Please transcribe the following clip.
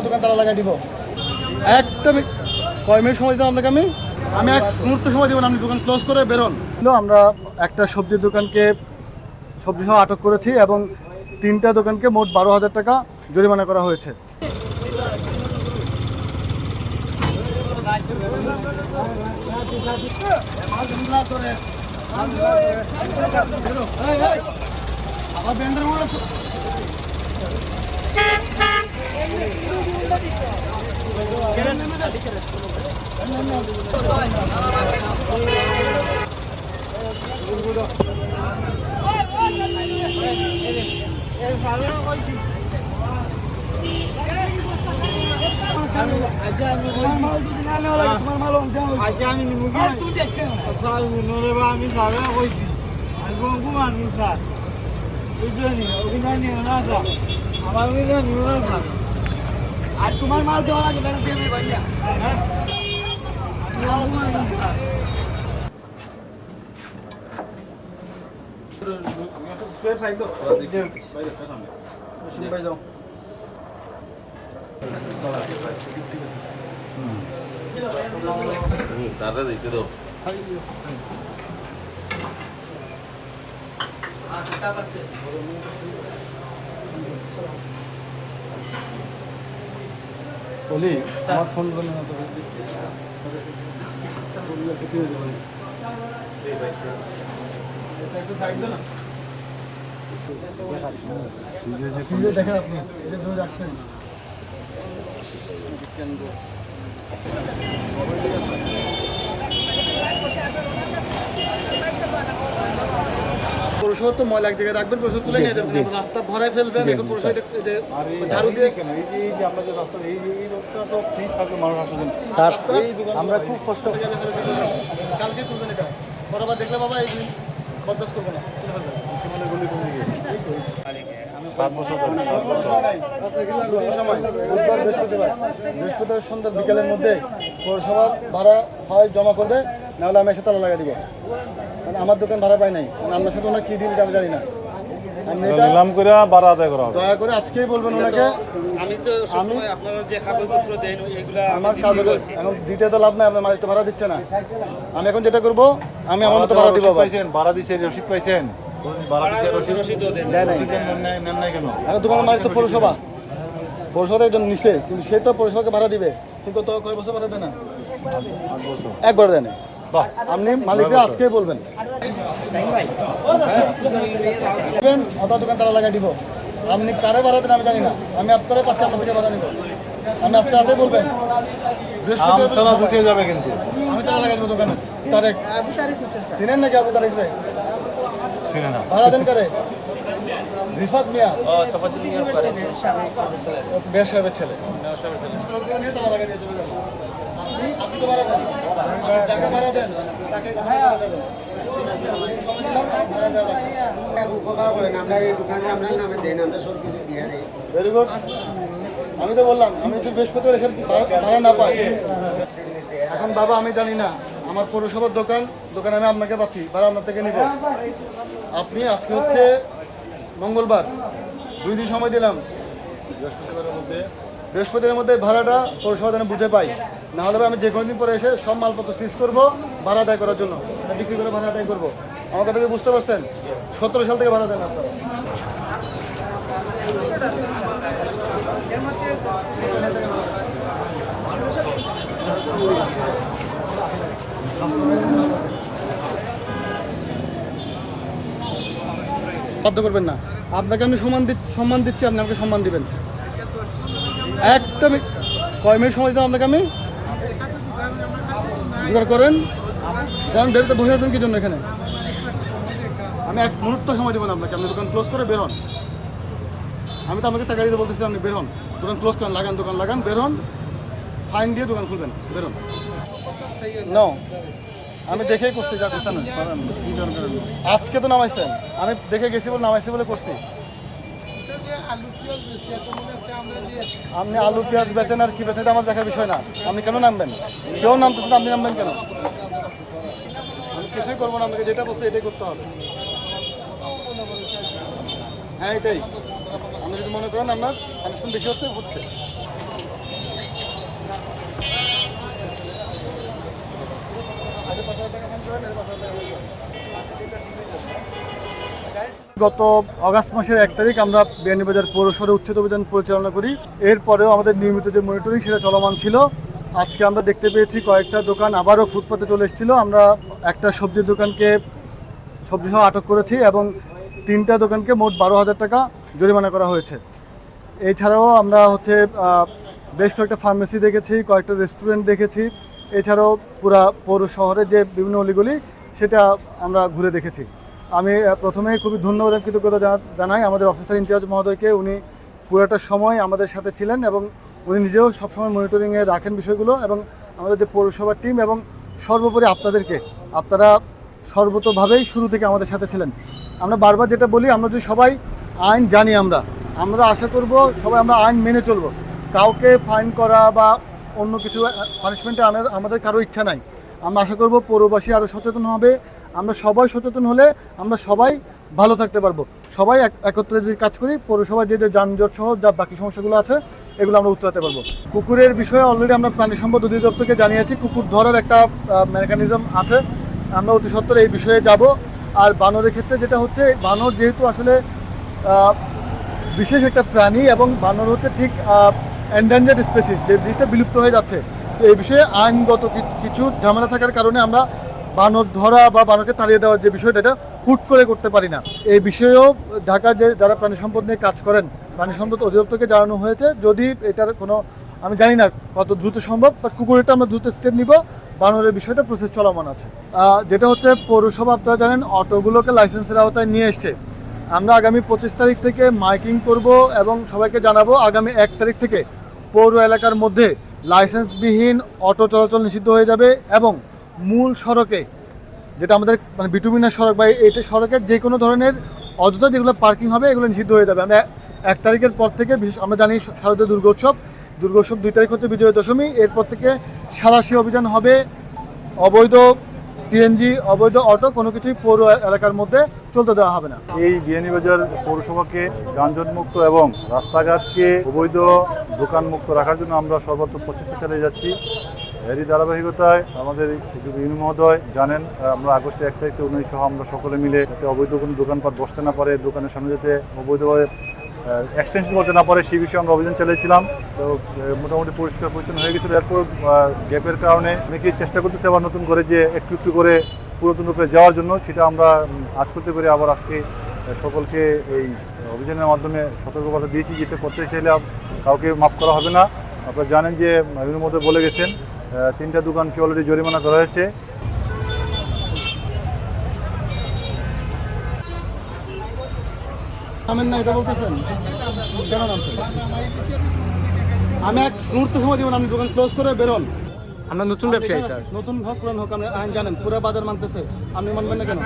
দোকান তালা লাগাই মি- কয় মিনিট সময় দিলাম আপনাকে আমি আমি এক মুহূর্ত সময় দেবো না, আপনি দোকান ক্লোজ করে বেরোন আমরা একটা সবজির দোকানকে সবজি সহ আটক করেছি এবং তিনটা দোকানকে মোট বারো হাজার টাকা জরিমানা করা হয়েছে আমার ব্যান্ডের বলে আজকে আমি যাবে কইছি আর তোমার মাল দেওয়ার আগে বেড়া দেবে ভাইয়া হ্যাঁ তারা দিতে দাও বলি আমার ফোন করে না। তো ফ্রিজে দেখেন আপনি যে রাখছেন পৌরসভা তো ময়লা এক জায়গায় রাখবেন পৌরসভা তুলে নিয়ে যাবেন। রাস্তা ভরায় ফেলবেন এখন এটা ঝাড়ু দিয়ে স্যার আমরা খুব কষ্ট কালকে তুলবেন এটা। বরাবর দেখলে বাবা এই বরদাস্ত করব না। বুধবার, বৃহস্পতিবার। বৃহস্পতিবার সন্ধ্যা বিকেলের মধ্যে পৌরসভা ভাড়া হয় জমা করবে নাহলে আমি এসে তালা লাগাই দিব। মানে আমার দোকান ভাড়া পাই নাই। মানে আপনার সাথে ওনার কি দিন আমি জানি না। আপনি নিলাম করে বাড়া আদায় করা দয়া করে আজকেই বলবেন ওনাকে। আমি তো সবসময় আপনারা যে কাগজপত্র দেন এগুলা আমার কাগজ এখন দিতে তো লাভ নাই আপনার মালিক তো ভাড়া দিচ্ছে না। আমি এখন যেটা করব আমি আমার মতো ভাড়া দিব পাইছেন ভাড়া দিছে রসিদ পাইছেন। ভাড়া দিছে রসিদ রসিদও দেন। দেয় নাই। নেন নাই নেন নাই কেন? এখন দোকানের মালিক তো পৌরসভা। পৌরসভা একজন নিছে কিন্তু সে তো পৌরসভাকে ভাড়া দিবে। কিন্তু তো কয় বছর ভাড়া দেয় না? একবার দেয় না আপনি মালিককে আজকেই বলবেন। অথবা দোকান তালা লাগাই দিব। আপনি কারে ভাড়া দেন আমি জানি না। আমি আপনারা পাচ্ছি আপনার থেকে ভাড়া নিব। আমি আজকে রাতে বলবেন। আমসালা গুটিয়ে যাবে কিন্তু। আমি তালা লাগাই দেবো দোকানে তারেক। চিনেন নাকি আবু তারেক রে? চিনে না। ভাড়া দেন কারে? রিফাত মিয়া। বেশ সাহেবের ছেলে। নিয়ে তালা লাগাই দিয়ে চলে যাবেন। আপনি আপনি তো ভাড়া দেন। যাকে ভাড়া দেন তাকে ভাড়া দেবেন। সময় দিলাম, তার ভাড়া দেওয়া লাগবে। উপকার করেন আমরা এই দোকানে আমরা নামে দেন আমরা সব কিছু দিয়ে ভেরি গুড আমি তো বললাম আমি যদি বৃহস্পতিবার এসে ভাড়া- না পাই। এখন বাবা আমি জানি না আমার পৌরসভার দোকান দোকানে আমি আপনাকে পাচ্ছি ভাড়া আপনার থেকে নিব। আপনি আজকে হচ্ছে মঙ্গলবার দুই দিন সময় দিলাম। বৃহস্পতিবার মধ্যে ভাড়াটা পৌরসভা যেন বুঝে পাই। না হলে আমি যে কোনো দিন পরে এসে সব মালপত্র সিজ করব ভাড়া আদায় করার জন্য। বিক্রি করে ভাড়া আদায় করব। আমার কথা বুঝতে পারছেন? সতেরো সাল থেকে ভাড়া দেন আপনারা। বাধ্য করবেন না। আপনাকে আমি সম্মান সম্মান দিচ্ছি, আপনি আমাকে সম্মান দিবেন। একটা মি- কয় মিনিট সময় দিলাম আপনাকে আমি? জোগাড় করেন। যেমন বেরোতে বসে আছেন, কি জন্য এখানে? আমি এক মুহূর্ত সময় দেবো না আপনাকে, আপনি দোকান ক্লোজ করে বের হন। আমি তো আমাকে টাকা দিতে বলতেছি আপনি বের হন, দোকান ক্লোজ করেন, লাগান, দোকান লাগান, বের হন ফাইন দিয়ে দোকান খুলবেন, বের হন। নো আমি দেখেই করছি, যা করতে না আজকে তো নামাইছেন আমি দেখে গেছি বলে, নামাইছি বলে করছি। আপনি আলু পেঁয়াজ বেচেন আর কি বেচেন, এটা আমার দেখার বিষয় না। আপনি কেন নামবেন? কেউ নামতেছেন আপনি নামবেন কেন? আমি কিছুই করব না আপনাকে যেটা বলছে এটাই করতে হবে। হ্যাঁ এটাই। আপনি যদি মনে করেন আপনার পানিশমেন্ট বেশি হচ্ছে হচ্ছে। গত আগস্ট মাসের এক তারিখ আমরা বিয়ানীবাজার পৌরসরে উচ্ছেদ অভিযান পরিচালনা করি। এরপরেও আমাদের নিয়মিত যে মনিটরিং সেটা চলমান ছিল, আজকে আমরা দেখতে পেয়েছি কয়েকটা দোকান আবারও ফুটপাতে চলে এসেছিল। আমরা একটা সবজির দোকানকে সবজি সহ আটক করেছি এবং তিনটা দোকানকে মোট বারো হাজার টাকা জরিমানা করা হয়েছে। এছাড়াও আমরা হচ্ছে বেশ কয়েকটা ফার্মেসি দেখেছি, কয়েকটা রেস্টুরেন্ট দেখেছি। এছাড়াও পুরা পৌর শহরে যে বিভিন্ন অলিগুলি, সেটা আমরা ঘুরে দেখেছি। আমি প্রথমে খুবই ধন্যবাদ কৃতজ্ঞতা জানা- জানাই আমাদের অফিসার ইনচার্জ মহোদয়কে। উনি পুরোটা সময় আমাদের সাথে ছিলেন এবং উনি নিজেও সবসময় মনিটরিংয়ে রাখেন বিষয়গুলো এবং আমাদের যে পৌরসভার টিম এবং সর্বোপরি আপনাদেরকে, আপনারা সর্বতভাবেই শুরু থেকে আমাদের সাথে ছিলেন। আমরা বারবার যেটা বলি, আমরা যদি সবাই আইন জানি আমরা। আমরা আশা করব সবাই আমরা আইন মেনে চলব। কাউকে ফাইন করা বা অন্য কিছু পানিশমেন্টে আনার আমাদের কারও ইচ্ছা নাই। আমরা আশা করব পৌরবাসী আরও সচেতন হবে। আমরা সবাই সচেতন হলে আমরা সবাই ভালো থাকতে পারব। সবাই এক- একত্রে যদি কাজ করি, পৌরসভায় যে যে যানজট সহ যা বাকি সমস্যাগুলো আছে, এগুলো আমরা উত্তরাতে পারব। কুকুরের বিষয়ে অলরেডি আমরা প্রাণী সম্পদ অধিদপ্তরকে জানিয়েছি। কুকুর ধরার একটা মেকানিজম আছে। আমরা অতি সত্তর এই বিষয়ে যাব। আর বানরের ক্ষেত্রে যেটা হচ্ছে, বানর যেহেতু আসলে বিশেষ একটা প্রাণী এবং বানর হচ্ছে ঠিক এন্ডেঞ্জার্ড স্পেসিস যে জিনিসটা বিলুপ্ত হয়ে যাচ্ছে। তো এই বিষয়ে আইনগত কিছু ঝামেলা থাকার কারণে আমরা বানর ধরা বা বানরকে তাড়িয়ে দেওয়ার যে বিষয়টা, এটা হুট করে করতে পারি না। এই বিষয়েও ঢাকা যে যারা প্রাণী সম্পদ নিয়ে কাজ করেন, প্রাণী সম্পদ অধিদপ্তরকে জানানো হয়েছে, যদি এটার কোনো, আমি জানি না কত দ্রুত সম্ভব বাট কুকুরেরটা আমরা দ্রুত স্টেপ নিব, বানরের বিষয়টা প্রসেস চলমান আছে। যেটা হচ্ছে পৌরসভা আপনারা জানেন, অটোগুলোকে লাইসেন্সের আওতায় নিয়ে এসছে। আমরা আগামী পঁচিশ তারিখ থেকে মাইকিং করব এবং সবাইকে জানাব আগামী এক তারিখ থেকে পৌর এলাকার মধ্যে লাইসেন্সবিহীন অটো চলাচল নিষিদ্ধ হয়ে যাবে এবং মূল সড়কে, যেটা আমাদের মানে বিটুমিনা সড়ক বা এইটা সড়কের যে কোনো ধরনের অযথা যেগুলো পার্কিং হবে, এগুলো নিষিদ্ধ হয়ে যাবে। আমরা এক তারিখের পর থেকে বিশেষ আমরা জানি শারদীয় দুর্গোৎসব। দুর্গোৎসব দুই তারিখ হচ্ছে বিজয় দশমী। এরপর থেকে সারাশি অভিযান হবে। অবৈধ সিএনজি অবৈধ অটো কোনো কিছুই পৌর এলাকার মধ্যে চলতে দেওয়া হবে না। এই বিয়ানীবাজার পৌরসভাকে যানজট মুক্ত এবং রাস্তাঘাটকে অবৈধ দোকান মুক্ত রাখার জন্য আমরা সর্বাত্মক প্রচেষ্টা চালিয়ে যাচ্ছি। এরই ধারাবাহিকতায় আমাদের মহোদয় জানেন আমরা আগস্টের এক তারিখ উনিশ সহ আমরা সকলে মিলে যাতে অবৈধ কোনো দোকানপাট বসতে না পারে, দোকানের সামনে যাতে অবৈধভাবে এক্সটেনশন করতে না পারে, সেই বিষয়ে আমরা অভিযান চালিয়েছিলাম। তো মোটামুটি পরিষ্কার পরিচ্ছন্ন হয়ে গেছিল। এরপর গ্যাপের কারণে অনেকেই চেষ্টা করতেছে আবার নতুন করে যে একটু একটু করে পুরাতন রূপে যাওয়ার জন্য সেটা আমরা আজ করতে করে আবার আজকে সকলকে এই অভিযানের মাধ্যমে সতর্কবার্তা দিয়েছি যেটা করতে চাইলে কাউকে মাফ করা হবে না। আপনারা জানেন যে এর মধ্যে বলে গেছেন তিনটা দোকানকে অলরেডি জরিমানা করা হয়েছে। আমি এক মুহূর্ত সময় দিব না আপনি দোকান ক্লোজ করে বেরোন। আমরা নতুন ব্যবসায়ী স্যার। নতুন হোক পুরান হোক আমরা আইন জানেন পুরো বাজার মানতেছে। আপনি মানবেন না কেন?